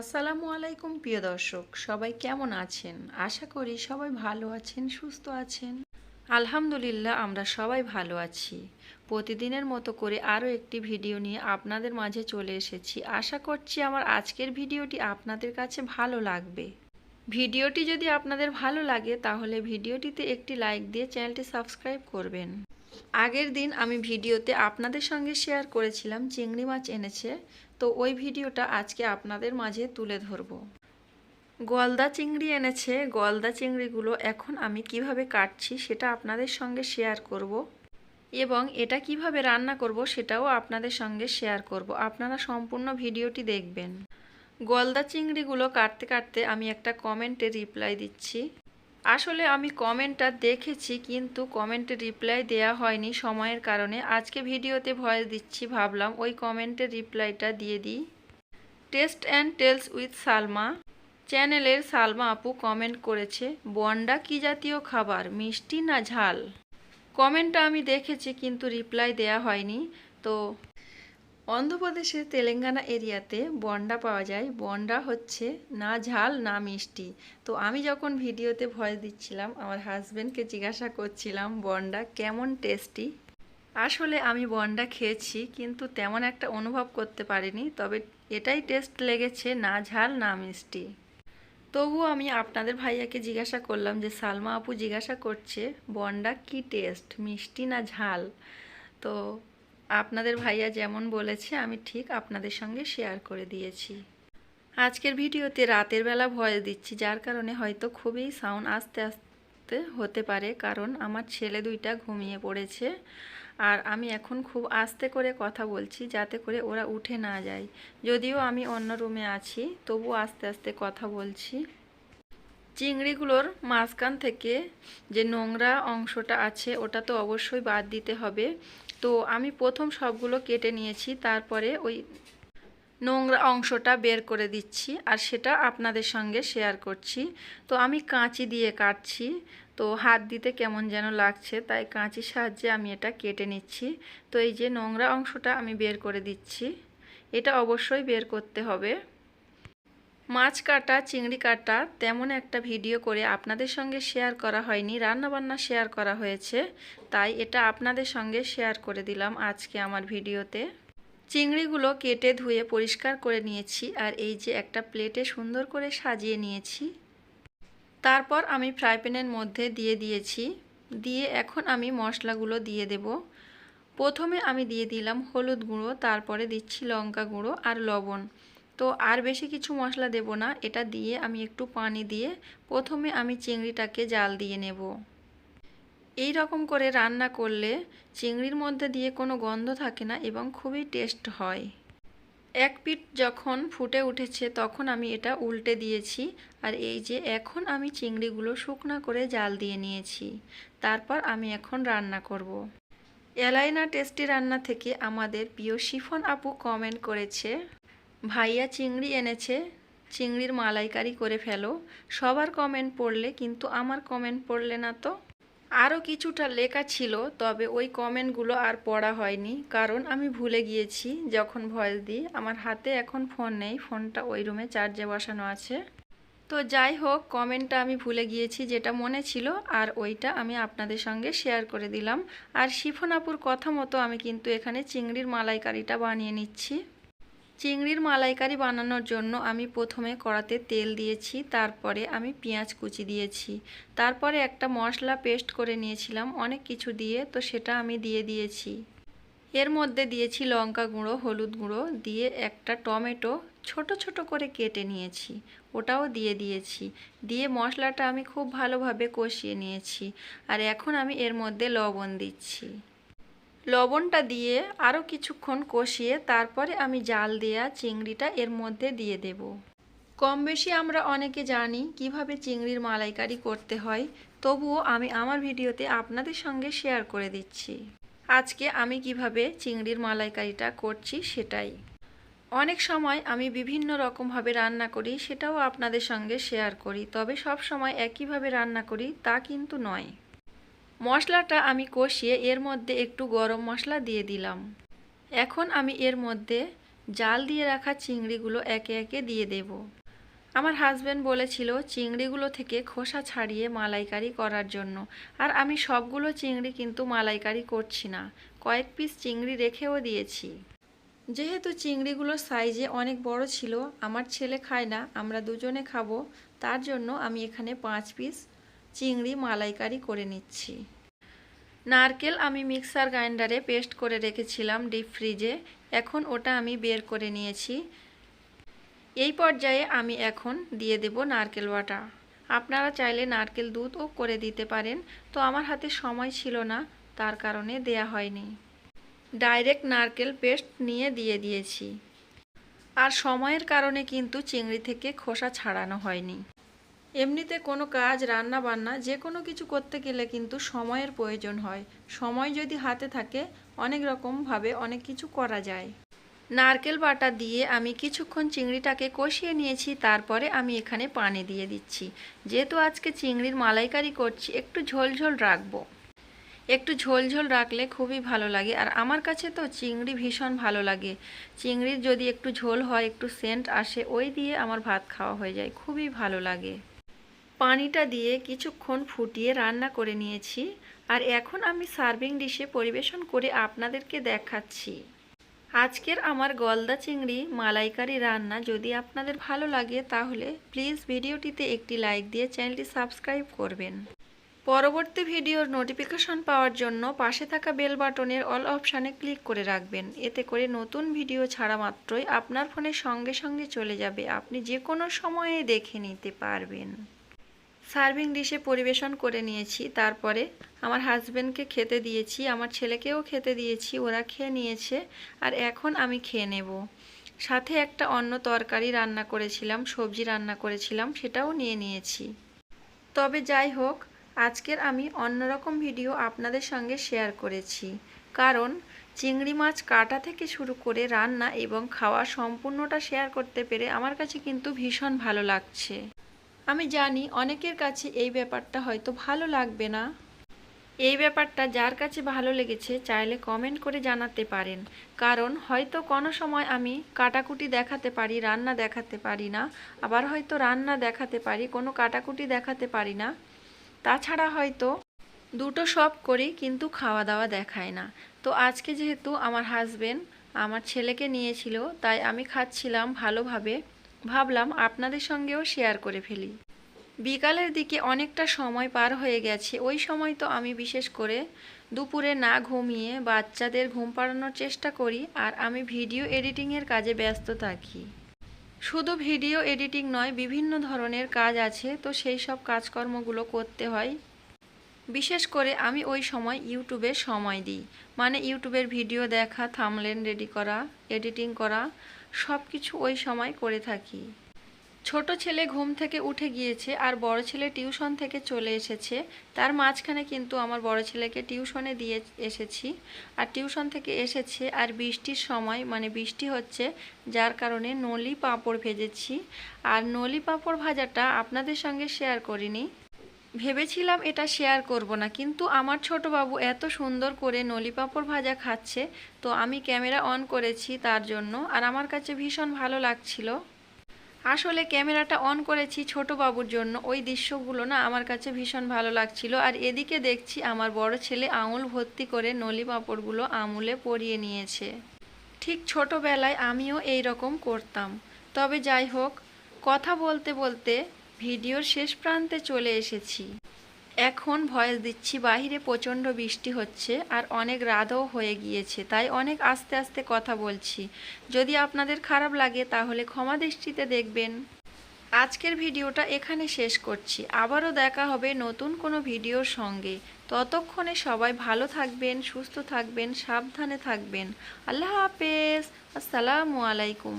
আসসালামু আলাইকুম, প্রিয় দর্শক। সবাই কেমন আছেন? আশা করি সবাই ভালো আছেন, সুস্থ আছেন। আলহামদুলিল্লাহ, আমরা সবাই ভালো আছি। প্রতিদিনের মতো করে আরও একটি ভিডিও নিয়ে আপনাদের মাঝে চলে এসেছি। আশা করছি আমার আজকের ভিডিওটি আপনাদের কাছে ভালো লাগবে। ভিডিওটি যদি আপনাদের ভালো লাগে, তাহলে ভিডিওটিতে একটি লাইক দিয়ে চ্যানেলটি সাবস্ক্রাইব করবেন। আগের দিন আমি ভিডিওতে আপনাদের সঙ্গে শেয়ার করেছিলাম, চিংড়ি মাছ এনেছে। তো ওই ভিডিওটা আজকে আপনাদের মাঝে তুলে ধরব। গলদা চিংড়ি এনেছে। গলদা চিংড়িগুলো এখন আমি কীভাবে কাটছি সেটা আপনাদের সঙ্গে শেয়ার করব এবং এটা কীভাবে রান্না করব সেটাও আপনাদের সঙ্গে শেয়ার করব। আপনারা সম্পূর্ণ ভিডিওটি দেখবেন। গলদা চিংড়িগুলো কাটতে কাটতে আমি একটা কমেন্টে রিপ্লাই দিচ্ছি। আসলে আমি কমেন্টটা দেখেছি, কিন্তু কমেন্টে রিপ্লাই দেয়া হয়নি সময়ের কারণে। আজকে ভিডিওতে ভয়েস দিচ্ছি, ভাবলাম ওই কমেন্টের রিপ্লাইটা দিয়ে দিই। Taste and tales with Salma. চ্যানেলের সালমা আপু কমেন্ট করেছে, বন্ডা কী জাতীয় খাবার, মিষ্টি না ঝাল? কমেন্টটা আমি দেখেছি, কিন্তু রিপ্লাই দেয়া হয়নি। তো অন্ধ্রপ্রদেশের তেলেঙ্গানা এরিয়াতে বন্ডা পাওয়া যায়। বন্ডা হচ্ছে না ঝাল, না মিষ্টি। তো আমি যখন ভিডিওতে ভয়েস দিচ্ছিলাম, আমার হাজব্যান্ডকে জিজ্ঞাসা করছিলাম, বন্ডা কেমন টেস্টি? আসলে আমি বন্ডা খেয়েছি, কিন্তু তেমন একটা অনুভব করতে পারিনি, তবে এটাই টেস্ট লেগেছে, না ঝাল, না মিষ্টি। তবুও আমি আপনাদের ভাইয়াকে জিজ্ঞাসা করলাম যে, সালমা আপু জিজ্ঞাসা করছে, বন্ডা কি টেস্ট, মিষ্টি না ঝাল? তো আপনাদের ভাইয়া যেমন বলেছে, আমি ঠিক আপনাদের সঙ্গে শেয়ার করে দিয়েছি। আজকের ভিডিওতে রাতের বেলা ভয়েস দিচ্ছি, যার কারণে হয়তো খুবই সাউন্ড আস্তে আস্তে হতে পারে, কারণ আমার ছেলে দুইটা ঘুমিয়ে পড়েছে। আর আমি এখন খুব আস্তে করে কথা বলছি, যাতে করে ওরা উঠে না যায়। যদিও আমি অন্য রুমে আছি তবু আস্তে আস্তে কথা বলছি। চিংড়িগুলোর মাঝখান থেকে যে নোংরা অংশটা আছে, ওটা তো অবশ্যই বাদ দিতে হবে। তো আমি প্রথম সবগুলো কেটে নিয়েছি, তারপরে ওই নোংরা অংশটা বের করে দিচ্ছি আর সেটা আপনাদের সঙ্গে শেয়ার করছি। তো আমি কাঁচি দিয়ে কাটছি, তো হাত দিতে কেমন যেন লাগছে, তাই কাঁচির সাহায্যে আমি এটা কেটে নিচ্ছি। তো এই যে নোংরা অংশটা আমি বের করে দিচ্ছি, এটা অবশ্যই বের করতে হবে। মাছ কাটা, চিংড়ি কাটা তেমন একটা ভিডিও করে আপনাদের সঙ্গে শেয়ার করা হয়নি, রান্নাবান্না শেয়ার করা হয়েছে, তাই এটা আপনাদের সঙ্গে শেয়ার করে দিলাম আজকে আমার ভিডিওতে। চিংড়িগুলো কেটে ধুয়ে পরিষ্কার করে নিয়েছি আর এই যে একটা প্লেটে সুন্দর করে সাজিয়ে নিয়েছি। তারপর আমি ফ্রাই প্যানের মধ্যে দিয়ে দিয়েছি, দিয়ে এখন আমি মশলাগুলো দিয়ে দেব। প্রথমে আমি দিয়ে দিলাম হলুদ গুঁড়ো, তারপরে দিচ্ছি লঙ্কা গুঁড়ো আর লবণ। তো আর বেশি কিছু মশলা দেব না। এটা দিয়ে আমি একটু পানি দিয়ে প্রথমে আমি চিংড়িটাকে জাল দিয়ে নেব। এই রকম করে রান্না করলে চিংড়ির মধ্যে দিয়ে কোনো গন্ধ থাকে না এবং খুবই টেস্ট হয়। এক পিঠ যখন ফুটে উঠেছে তখন আমি এটা উল্টে দিয়েছি আর এই যে এখন আমি চিংড়িগুলো শুকনা করে জাল দিয়ে নিয়েছি। তারপর আমি এখন রান্না করব। এলাইনা টেস্টি রান্না থেকে আমাদের প্রিয় শিফন আপু কমেন্ট করেছে। ভাইয়া চিংড়ি এনেছে, চিংড়ির মালাইকারি করে ফেলো। সবার কমেন্ট পড়লে কিন্তু আমার কমেন্ট পড়লে না তো? আরও কিছুটা লেখা ছিল, তবে ওই কমেন্টগুলো আর পড়া হয়নি, কারণ আমি ভুলে গিয়েছি যখন ভয়েস দিই। আমার হাতে এখন ফোন নেই ফোনটা ওই রুমে চার্জে বসানো আছে। তো যাই হোক কমেন্টটা আমি ভুলে গিয়েছি যেটা মনে ছিল, আর ওইটা আমি আপনাদের সঙ্গে শেয়ার করে দিলাম। আর শিফনাপুর কথা মতো আমি কিন্তু এখানে চিংড়ির মালাইকারিটা বানিয়ে নিচ্ছি। চিংড়ির মালাইকারি বানানোর জন্য আমি প্রথমে কড়াতে তেল দিয়েছি, তারপরে আমি পেঁয়াজ কুচি দিয়েছি। তারপরে একটা মশলা পেস্ট করে নিয়েছিলাম, অনেক কিছু দিয়ে, তো সেটা আমি দিয়ে দিয়েছি। এর মধ্যে দিয়েছি লঙ্কা গুঁড়ো, হলুদ গুঁড়ো, দিয়ে একটা টমেটো ছোট ছোট করে কেটে নিয়েছি, ওটাও দিয়ে দিয়েছি। দিয়ে মশলাটা আমি খুব ভালোভাবে কষিয়ে নিয়েছি, আর এখন আমি এর মধ্যে লবণ দিচ্ছি। লবণটা দিয়ে আরও কিছুক্ষণ কষিয়ে তারপরে আমি জাল দেয়া চিংড়িটা এর মধ্যে দিয়ে দেব। কম বেশি আমরা অনেকে জানি কীভাবে চিংড়ির মালাইকারি করতে হয়, তবুও আমি আমার ভিডিওতে আপনাদের সঙ্গে শেয়ার করে দিচ্ছি। আজকে আমি কীভাবে চিংড়ির মালাইকারিটা করছি সেটাই। অনেক সময় আমি বিভিন্ন রকমভাবে রান্না করি, সেটাও আপনাদের সঙ্গে শেয়ার করি, তবে সব সময় একইভাবে রান্না করি তা কিন্তু নয়। মশলাটা আমি কষিয়ে এর মধ্যে একটু গরম মশলা দিয়ে দিলাম। এখন আমি এর মধ্যে জাল দিয়ে রাখা চিংড়িগুলো একে একে দিয়ে দেব। আমার হাজব্যান্ড বলেছিল চিংড়িগুলো থেকে খোসা ছাড়িয়ে মালাইকারি করার জন্য। আর আমি সবগুলো চিংড়ি কিন্তু মালাইকারি করছি না। কয়েক পিস চিংড়ি রেখেও দিয়েছি। যেহেতু চিংড়িগুলোর সাইজে অনেক বড় ছিল, আমার ছেলে খায় না, আমরা দুজনে খাব। তার জন্য আমি এখানে পাঁচ পিস চিংড়ি মালাইকারি করে নিচ্ছি। নারকেল আমি মিক্সার গ্রাইন্ডারে পেস্ট করে রেখেছিলাম ডিপ ফ্রিজে। এখন ওটা আমি বের করে নিয়েছি। এই পর্যায়ে আমি এখন দিয়ে দেব নারকেল বাটা। আপনারা চাইলে নারকেল দুধও করে দিতে পারেন, তো আমার হাতে সময় ছিল না, তার কারণে দেয়া হয়নি। ডাইরেক্ট নারকেল পেস্ট নিয়ে দিয়ে দিয়েছি। আর সময়ের কারণে কিন্তু চিংড়ি থেকে খোসা ছাড়ানো হয়নি। এমনিতে কোনো কাজ, রান্না বান্না যে কোনো কিছু করতে গেলে কিন্তু সময়ের প্রয়োজন হয়। সময় যদি হাতে থাকে, অনেক রকমভাবে অনেক কিছু করা যায়। নারকেল বাটা দিয়ে আমি কিছুক্ষণ চিংড়িটাকে কষিয়ে নিয়েছি, তারপরে আমি এখানে পানি দিয়ে দিচ্ছি। যেহেতু আজকে চিংড়ির মালাইকারি করছি, একটু ঝোল ঝোল রাখব। একটু ঝোল ঝোল রাখলে খুবই ভালো লাগে, আর আমার কাছে তো চিংড়ি ভীষণ ভালো লাগে। চিংড়ির যদি একটু ঝোল হয়, একটু সেন্ট আসে, ওই দিয়ে আমার ভাত খাওয়া হয়ে যায়, খুবই ভালো লাগে। পানিটা দিয়ে কিছুক্ষণ ফুটিয়ে রান্না করে নিয়েছি আর এখন আমি সার্ভিং ডিশে পরিবেশন করে আপনাদেরকে দেখাচ্ছি। আজকের আমার গলদা চিংড়ি মালাইকারি রান্না যদি আপনাদের ভালো লাগে তাহলে প্লিজ ভিডিওটিতে একটি লাইক দিয়ে চ্যানেলটি সাবস্ক্রাইব করবেন। পরবর্তী ভিডিওর নোটিফিকেশন পাওয়ার জন্য পাশে থাকা বেল বাটনের অল অপশানে ক্লিক করে রাখবেন। এতে করে নতুন ভিডিও ছাড়া মাত্রই আপনার ফোনে সঙ্গে সঙ্গে চলে যাবে। আপনি যে কোনো সময়ে দেখে নিতে পারবেন। সার্ভিং ডিশে পরিবেশন করে নিয়েছি, তারপরে আমার হাজব্যান্ডকে খেতে দিয়েছি, আমার ছেলেকেও খেতে দিয়েছি, ওরা খেয়ে নিয়েছে, আর এখন আমি খেয়ে নেব। সাথে একটা অন্য তরকারি রান্না করেছিলাম, সবজি রান্না করেছিলাম, সেটাও নিয়ে নিয়েছি। তবে যাই হোক, আজকের আমি অন্যরকম ভিডিও আপনাদের সঙ্গে শেয়ার করেছি। কারণ চিংড়ি মাছ কাটা থেকে শুরু করে রান্না এবং খাওয়া সম্পূর্ণটা শেয়ার করতে পেরে আমার কাছে কিন্তু ভীষণ ভালো লাগছে। আমি জানি অনেকের কাছে এই ব্যাপারটা হয়তো ভালো লাগবে না। এই ব্যাপারটা যার কাছে ভালো লেগেছে চাইলে কমেন্ট করে জানাতে পারেন। কারণ হয়তো কোনো সময় আমি কাটাকুটি দেখাতে পারি, রান্না দেখাতে পারি না, আবার হয়তো রান্না দেখাতে পারি, কোনো কাটাকুটি দেখাতে পারি না। তাছাড়া হয়তো দুটো সব করি কিন্তু খাওয়া দাওয়া দেখায় না। তো আজকে যেহেতু আমার হাজবেন্ড আমার ছেলেকে নিয়েছিল, তাই আমি খাচ্ছিলাম ভালোভাবে। ভাবলাম আপনাদের সঙ্গেও শেয়ার করে ফেলি। বিকালের দিকে অনেকটা সময় পার হয়ে গেছে, ওই সময় তো আমি বিশেষ করে দুপুরে না ঘুমিয়ে বাচ্চাদের ঘুম পাড়ানোর চেষ্টা করি আর আমি ভিডিও এডিটিংয়ের কাজে ব্যস্ত থাকি। শুধু ভিডিও এডিটিং নয়, বিভিন্ন ধরনের কাজ আছে, তো সেই সব কাজকর্মগুলো করতে হয়। বিশেষ করে আমি ওই সময় ইউটিউবে সময় দিই মানে ইউটিউবের ভিডিও দেখা থামলেন রেডি করা এডিটিং করা সব কিছু ওই সময় করে থাকি। ছোট ছেলে ঘুম থেকে উঠে গিয়েছে আর বড় ছেলে টিউশন থেকে চলে এসেছে। তার মাঝখানে কিন্তু আমার বড় ছেলেকে টিউশনে দিয়ে এসেছি। আর টিউশন থেকে এসেছে আর বৃষ্টির সময় মানে বৃষ্টি হচ্ছে, যার কারণে নলি পাঁপড় ভেজেছি। আর নলি পাঁপড় ভাজাটা আপনাদের সঙ্গে শেয়ার করিনি। ভেবেছিলাম এটা শেয়ার করব না, কিন্তু আমার ছোট বাবু এত সুন্দর করে নলি পাঁপড় ভাজা খাচ্ছে, তো আমি ক্যামেরা অন করেছি তার জন্য, আর আমার কাছে ভীষণ ভালো লাগছিল। আসলে ক্যামেরাটা অন করেছি ছোট বাবুর জন্য, ওই দৃশ্যগুলো না আমার কাছে ভীষণ ভালো লাগছিল, আর এদিকে দেখছি আমার বড় ছেলে আঙুল ভর্তি করে নলি পাঁপড়গুলো আমুলে পরিয়ে নিয়েছে। ঠিক ছোটবেলায় আমিও এই রকম করতাম। তবে যাই হোক, কথা বলতে বলতে ভিডিওর শেষ প্রান্তে চলে এসেছি। এখন ভয়েস দিচ্ছি, বাহিরে প্রচণ্ড বৃষ্টি হচ্ছে আর অনেক রাতও হয়ে গিয়েছে, তাই অনেক আস্তে আস্তে কথা বলছি। যদি আপনাদের খারাপ লাগে তাহলে ক্ষমা দৃষ্টিতে দেখবেন। আজকের ভিডিওটা এখানে শেষ করছি। আবারও দেখা হবে নতুন কোনো ভিডিওর সঙ্গে। ততক্ষণে সবাই ভালো থাকবেন, সুস্থ থাকবেন, সাবধানে থাকবেন। আল্লাহ হাফেজ। আসসালামু আলাইকুম।